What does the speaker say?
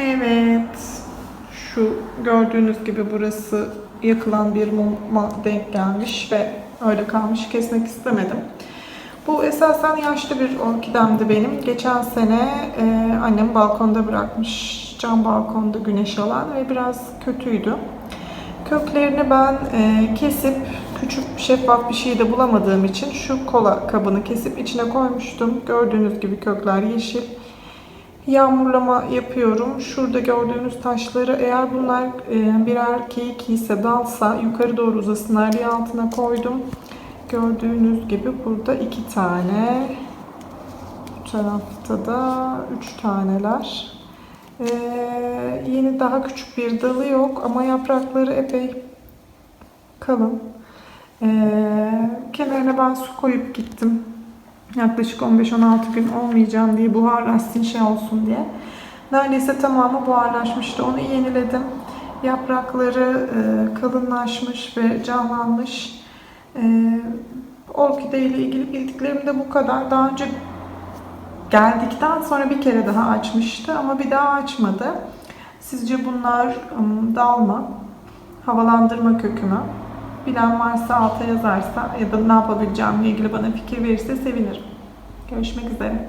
Evet. Şu gördüğünüz gibi burası yakılan bir muma denk gelmiş ve öyle kalmış. Kesmek istemedim. Bu esasen yaşlı bir orkidemdi benim. Geçen sene e, annem balkonda bırakmış. Cam balkonda güneş alan ve biraz kötüydü. Köklerini ben e, kesip küçük şeffaf bir şey de bulamadığım için şu kola kabını kesip içine koymuştum. Gördüğünüz gibi kökler yeşil. Yağmurlama yapıyorum. Şurada gördüğünüz taşları eğer bunlar e, birer keyik ise dalsa yukarı doğru uzasınlar diye altına koydum. Gördüğünüz gibi burada iki tane. Bu tarafta da üç taneler. Ee, yeni daha küçük bir dalı yok ama yaprakları epey kalın. Ee, kenarına ben su koyup gittim. Yaklaşık 15-16 gün olmayacağım diye buharlaşsın şey olsun diye. Neredeyse tamamı buharlaşmıştı. Onu yeniledim. Yaprakları e, kalınlaşmış ve canlanmış. E, orkide ile ilgili bildiklerim de bu kadar. Daha önce geldikten sonra bir kere daha açmıştı ama bir daha açmadı. Sizce bunlar dalma, havalandırma kökü mü? Bilen varsa alta yazarsa ya da ne yapabileceğimle ilgili bana fikir verirse sevinirim. Görüşmek üzere.